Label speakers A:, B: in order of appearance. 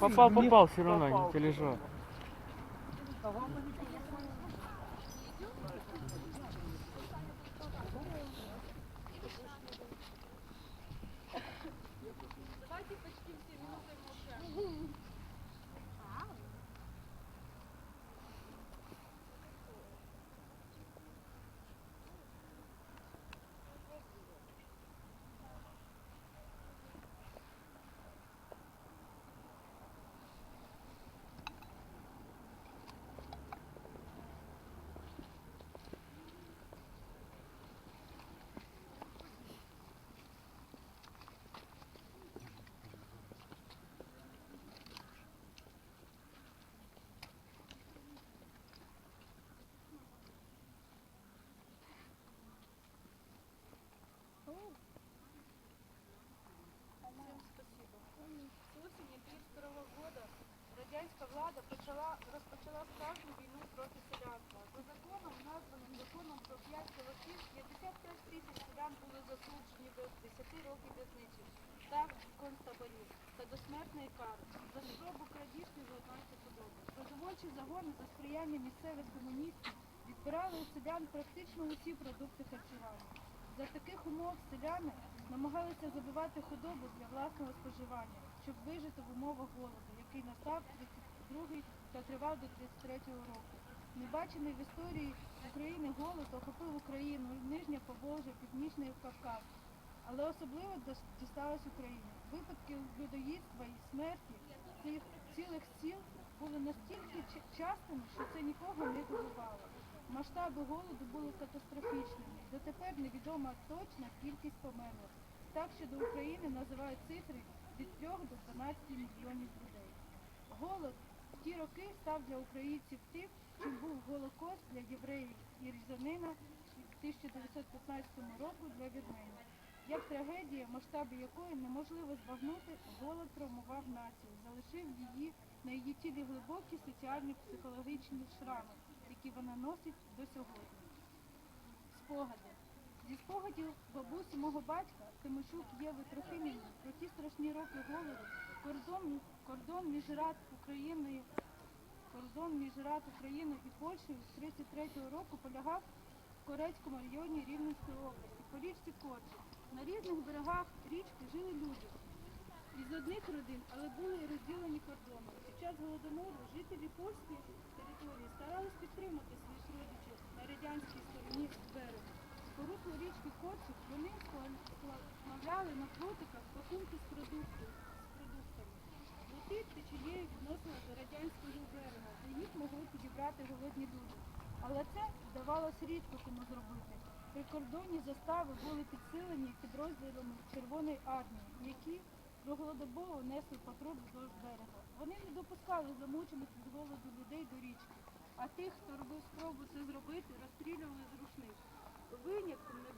A: Попал, попал все равно, не
B: лежал. Года радянська влада почала, розпочала справжню війну проти селянства. За законом, названим законом про 5 колосів, 55 тисяч селян були засуджені до 10 років в'язниці та концтаборів та до смертної кари за спробу крадіжки золотої худоби. Продовольчі загони за сприяння місцевих комуністів відбирали у селян практично усі продукти харчування. За таких умов селяни намагалися забивати худобу для власного споживання, щоб вижити в умовах голоду, який настав 32 та тривав до 33 року. Небачений в історії України голод охопив Україну, Нижнє Поволжя, Північний Кавказ. Але особливо дісталось Україні. Випадки людоїдства і смерті цих цілих сіл були настільки частими, що це нікого не дивувало. Масштаби голоду були катастрофічними. Дотепер невідома точна кількість померлих. Так що до України називають цифри від 3 до 12 мільйонів людей. Голод в ті роки став для українців тим, чим був Голокост для євреїв і різанина в 1915 року для вірменів. Як трагедія, масштаби якої неможливо збагнути, голод травмував націю, залишив її на її тілі глибокі соціальні психологічні шрами, які вона носить до сьогодні. Спогади. Зі спогадів бабусі мого батька Тимошук Єви Трохимівни про ті страшні роки голоду кордон, кордон між Рад Україною кордон між Рад Україною і Польщею з 33-го року полягав в Корецькому районі Рівненської області, по річці Корчі. На різних берегах річки жили люди із одних родин, але були розділені кордоном. Під час голодомору жителі польської території старались підтримати своїх родичів на радянській. По річки Корчик вони сплавляли на плотиках пакунки з з продуктами. Лоти течією відносили до радянського берега, де їх могли підібрати голодні люди. Але це вдавалося рідко кому зробити. Прикордонні застави були підсилені підрозділами Червоної армії, які круглодобово несли патруль вздовж берега. Вони не допускали замучених від голоду людей до річки, а тих, хто робив спробу це зробити, розстрілювали винятком не